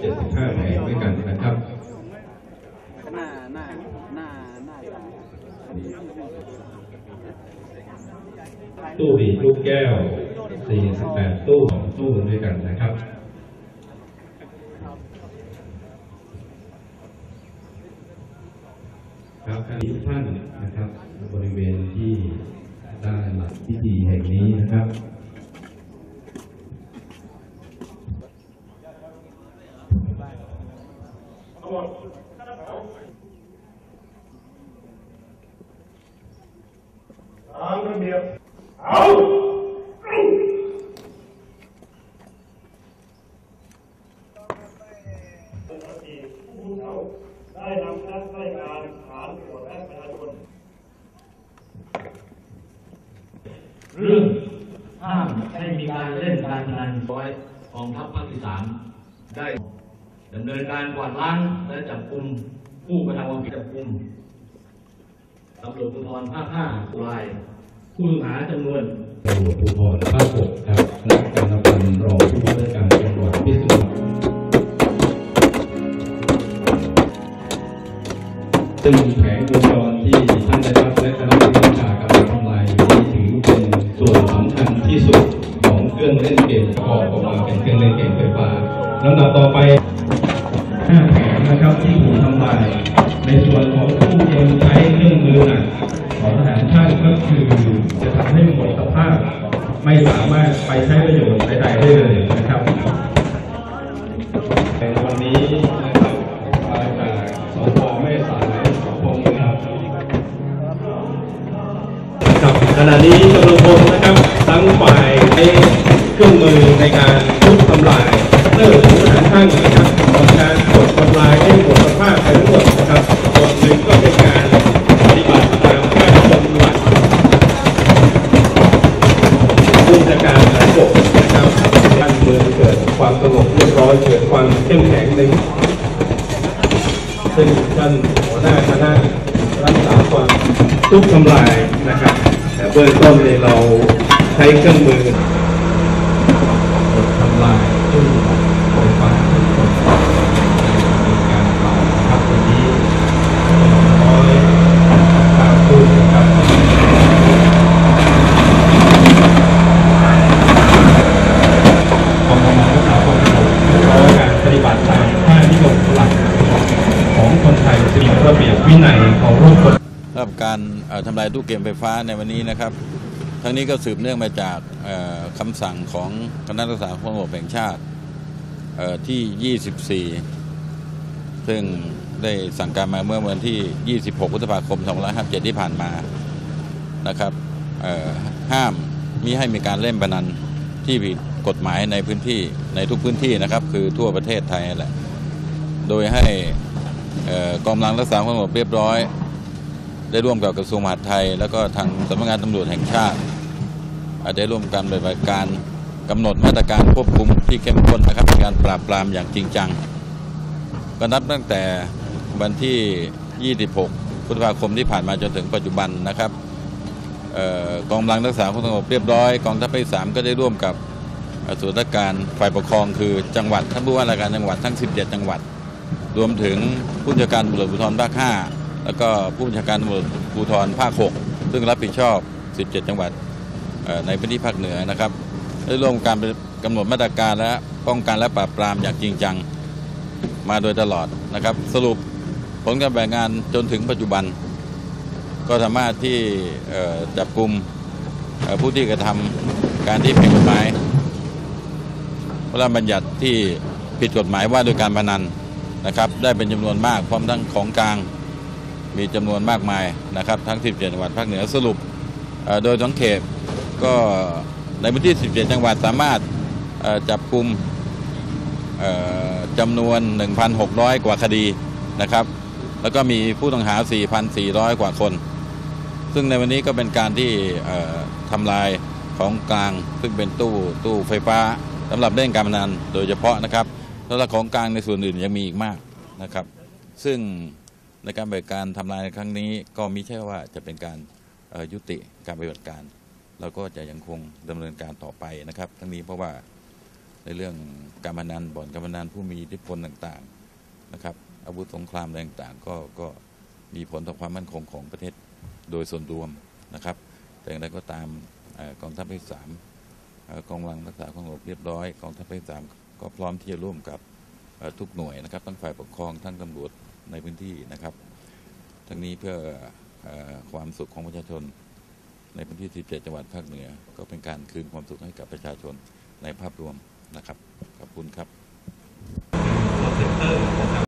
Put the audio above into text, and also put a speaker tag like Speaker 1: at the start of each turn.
Speaker 1: 75แผงด้วยกันนะครับ
Speaker 2: หน้าหน้าหน้าหน้า
Speaker 1: ตู้ดีดลูกแก้ว 48 ตู้ของตู้ด้วยกันนะครับครับคทุกท่านนะครับ บริเวณที่ด้านหลังพิธีแห่งนี้นะครับ
Speaker 3: ตามระเบียบเอาปกติผู้เขาได้นำคณะข้าราชการฐานตรวจและประชาชน
Speaker 4: เรื่องห้ามให้มีการเล่นการพนันร้อยกองทัพภาคที่สามได้ ดำเนินการกวาดล้างและจับกลุ่มผู้กระทำความผิดจับกลุ่มตำรวจภูธรภาคห้าลาย ผู้ต้องหาจำนวน
Speaker 1: ตำรวจภูธรภาคหกครับคณะกรรมการรองผู้ว่าราชการจังหวัดพิษณุโลกซึ่งแผงวงจรที่ท่านได้รับและคณะผู้บัญชาการทำลายอยู่นี้ถือเป็นส่วนสำคัญที่สุดของเครื่องเล่นเกมประกอบออกมาเป็นเครื่องเล่นเกมไฟฟ้าลำดับต่อไป ส่วนของผู้ยังใช้เครื่องมือหนักของทหารช่างก็คือจะทำให้หมดสภาพ ไม่สามารถไปใช้ประโยชน์ใดๆได้เลยนะครับในวันนี้นะครับมาจากสพแม่สายสพเมืองครับครับขณะนี้กำลังพลนะครับทั้งฝ่ายใช้เครื่องมือในการทุบทำลายเลิกทหารช่างนะครับทำการกดทำลาย ความสงบเรียบร้อยเกิดความเข้มแข็งในซึ่งท่านหัวหน้าคณะรักษาความทุกทำลายนะครับแต่เบื้องต้นเนี่ยเราใช้เครื่องมือทำลายตู้ไฟฟ้าทุกคนในการเผาครับวันนี้ร้อยสามตู้นะครับกองกำลังรักษาความสงบเรียบร้อยการปฏิบัติตามค่านิยมหลักของคนไทยมีระเบียบวินัย ของรูปคน
Speaker 5: รับการทำลายตู้เกมไฟฟ้าในวันนี้นะครับ ทั้งนี้ก็สืบเนื่องมาจากคำสั่งของคณะรักษาความสงบแห่งชาติที่ 24 ซึ่งได้สั่งการมาเมื่อวันที่ 26พฤษภาคม 2557 ที่ผ่านมานะครับห้ามมิให้มีการเล่นพนันที่ผิดกฎหมายในพื้นที่ในทุกพื้นที่นะครับ คือทั่วประเทศไทยแหละ โดยให้ กองกำลังรักษาความสงบเรียบร้อย ได้ร่วมกับกระทรวงมหาดไทย แล้วก็ทางสำนักงานตำรวจแห่งชาติ อาจได้ร่วมกันปฏิบัติการกำหนดมาตรการควบคุมที่เข้มข้นนะครับในการปราบปรามอย่างจริงจัง ก็นับตั้งแต่วันที่ 26 พฤษภาคมที่ผ่านมาจนถึงปัจจุบันนะครับออกองกำลังรักษาความสงบเรียบร้อยกองทัพภาคที่สามก็ได้ร่วมกับอส่วนราชการฝ่ายปกครองคือจังหวัดท่านผู้ว่าราชการจังหวัดทั้ง 17 จังหวัด รวมถึงผู้บัญชาการตำรวจภูธรภาค 5 แล้วก็ผู้บัญชาการตำรวจภูธรภาค 6 ซึ่งรับผิดชอบ 17 จังหวัดในพื้นที่ภาคเหนือนะครับได้ร่วมการกำหนดมาตรการและป้องกันและปราบปรามอย่างจริงจังมาโดยตลอดนะครับ สรุปผลการแบ่งงานจนถึงปัจจุบัน ก็สามารถที่จับกลุ่มผู้ที่กระทำการที่ผิดกฎหมายพระราชบัญญัติที่ผิดกฎหมายว่าด้วยการพนัน นะครับได้เป็นจำนวนมากพร้อมทั้งของกลางมีจำนวนมากมายนะครับทั้ง 17 จังหวัดภาคเหนือสรุปโดยสังเขตก็ในพื้นที่ 17 จังหวัดสามารถจับกลุ่มจำนวน 1,600 กว่าคดีนะครับ แล้วก็มีผู้ต้องหา 4,400 กว่าคน ซึ่งในวันนี้ก็เป็นการที่ทำลายของกลาง ซึ่งเป็นตู้ตู้ไฟฟ้าสำหรับเล่นการพนันโดยเฉพาะนะครับ แล้วก็ของกลางในส่วนอื่นยังมีอีกมากนะครับ ซึ่งในการปฏิบัติการทำลายในครั้งนี้ก็มิใช่ว่าจะเป็นการยุติการปฏิบัติการ เราก็จะยังคงดำเนินการต่อไปนะครับ ทั้งนี้เพราะว่าในเรื่องการพนันบ่อนการพนันผู้มีอิทธิพลต่างๆนะครับอาวุธสงครามอะไรต่างๆก็ก็มีผลต่อความมั่นคงของประเทศโดยส่วนรวมนะครับ แต่อย่างไรก็ตามกองทัพที่สาม กองกำลังรักษาความสงบเรียบร้อยกองทัพภาคสามก็พร้อมที่จะร่วมกับทุกหน่วยนะครับทั้งฝ่ายปกครองทั้งตำรวจในพื้นที่นะครับ ทั้งนี้เพื่อเอ่อความสุขของประชาชน ในพื้นที่ 17 จังหวัดภาคเหนือ ก็เป็นการคืนความสุขให้กับประชาชนในภาพรวมนะครับขอบคุณครับ